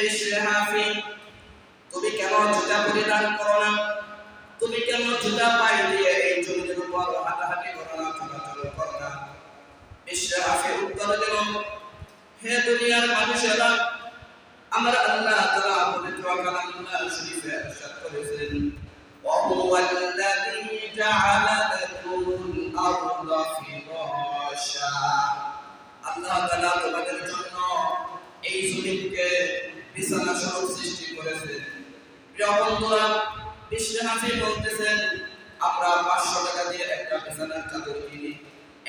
বিশ্বে হাফি তুমি কেন জুতা পরিধান করো না তুমি কেন জুতা পাই দিয়ে এই জমিনের উপর হাঁটাহাঁটি করো না চলাচল করো না বিশ্বে হাফি উত্তর দিল হে দুনিয়ার মানুষেরা আমার আল্লাহ তাআলা পবিত্র কালামুল্লাহ শরীফে ইরশাদ করেছেন وهو الذي جعل لكم الأرض فراشا আল্লাহ তাআলা তোমাদের জন্য এই জমিনকে বিছানা স্বরূপ সৃষ্টি করেছেন প্রিয় বন্ধুরা বিশ্বনাথী বলতেছেন, আমরা পাঁচশো টাকা দিয়ে একটা বিছানার চাদর কিনি,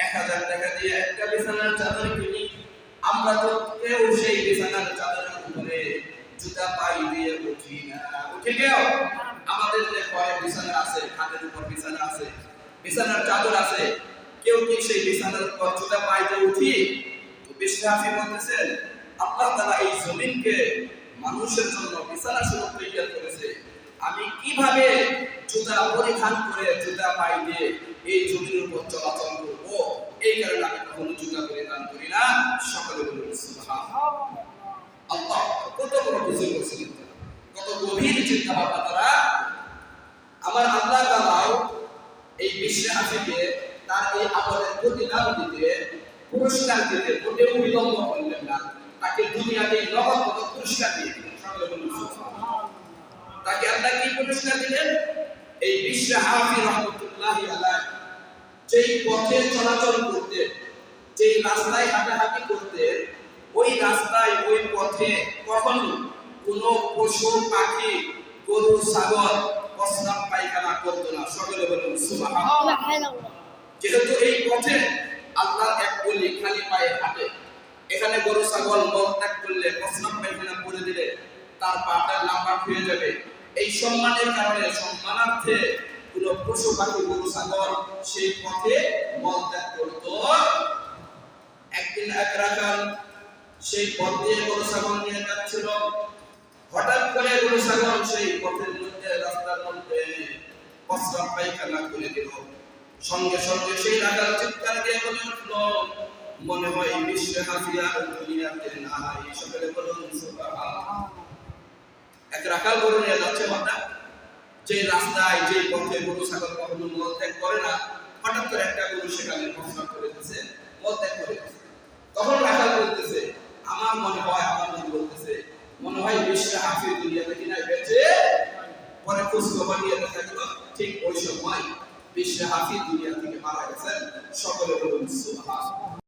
এক হাজার টাকা দিয়ে একটা বিছানার চাদর কিনি। আমরা তো কেউ সেই বিছানার চাদরের উপরে জুতা পাই দিয়ে উঠি না। উঠে কেউ আমাদের যে কয়েক বিছানা আছে, খাটের উপর বিছানা আছে, বিছানার চাদর আছে, কেউ কি সেই বিছানার উপর জুতা পাই দিয়ে উঠি? তো বিশ্বাসী বলতেছেন আল্লাহ তাআলা এই জমিনকে মানুষের জন্য বিছানা স্বরূপ তৈরি করেছে। আমি কীভাবে জুতা পরিধান করে জুতা পাই দিয়ে এই জমির উপর চলাচল করব, এই কারণে আমি কখনো জুতা পরিধান করি না। সকলে বলুন আল্লাহ কত বড় বুঝে বলছিলেন কত গভীর চিন্তা ভাবনা তারা। আমার আল্লাহ তাআলাও এই বিশ্বে হাসিকে তার এই আমলের প্রতিদান দিতে পুরস্কার দিতে মোটেও বিলম্ব করলেন না। তাকে দুনিয়াতে নগদ পুরস্কার দিয়ে দিলেন তাকে আল্লাহ কি পুরস্কার দিলেন? এই বিশ্ব হাফি রহমতুল্লাহ আলাইহ। যেই পথে চলাচল করতে যেই রাস্তায় হাঁটাহাঁটি করতে ওই রাস্তায় ওই পথে কখনো কোনো পশু পাখি গরু ছাগল প্রস্রাব পায়খানা করতো না। সকলে বলুন সুবহানাল্লাহ। যেহেতু এই পথে আল্লাহর এক বলি খালি পায়ে হাঁটে। এখানে গরু, ছাগল মল ত্যাগ করলে প্রস্রাব পায়খানা করে দিলে তার পাটা লাম্বা হয়ে যাবে। এই সম্মানের কারণে সম্মানার্থে কোন পশু পাখি, গরু, ছাগল সেই পথে মল ত্যাগ করত। একদিন এক রাখাল সেই পথ দিয়ে গরু, ছাগল নিয়ে যাচ্ছিল। হঠাৎ করে গরু, ছাগল সেই পথের মধ্যে, রাস্তার মধ্যে প্রস্রাব পায়খানা করে দিল। সঙ্গে সঙ্গে সেই রাখাল চিৎকার দিয়ে বলে উঠল, মনে হয় বিশ্বে হাফিয়া দুনিয়াতে সকলে বলুন এক রাখাল গরু নিয়ে যাচ্ছে যে রাস্তায়, যে পথে গরু, ছাগল কখনো করে না, হঠাৎ করে একটা গরু সেখানে করে মলত্যাগ করে তখন রাখাল বলতেছে, আমার মনে হয়, আমার মনে বলতেছে, মনে হয় বিশ্বে হাফি দুনিয়াতে কিনা বেঁচে? পরে খোঁজ খবর নিয়ে দেখা গেল, ঠিক ওই সময় বিশ্বে হাফিজ দুনিয়া থেকে মারা গেছেন। সকলে বলুন সুবহান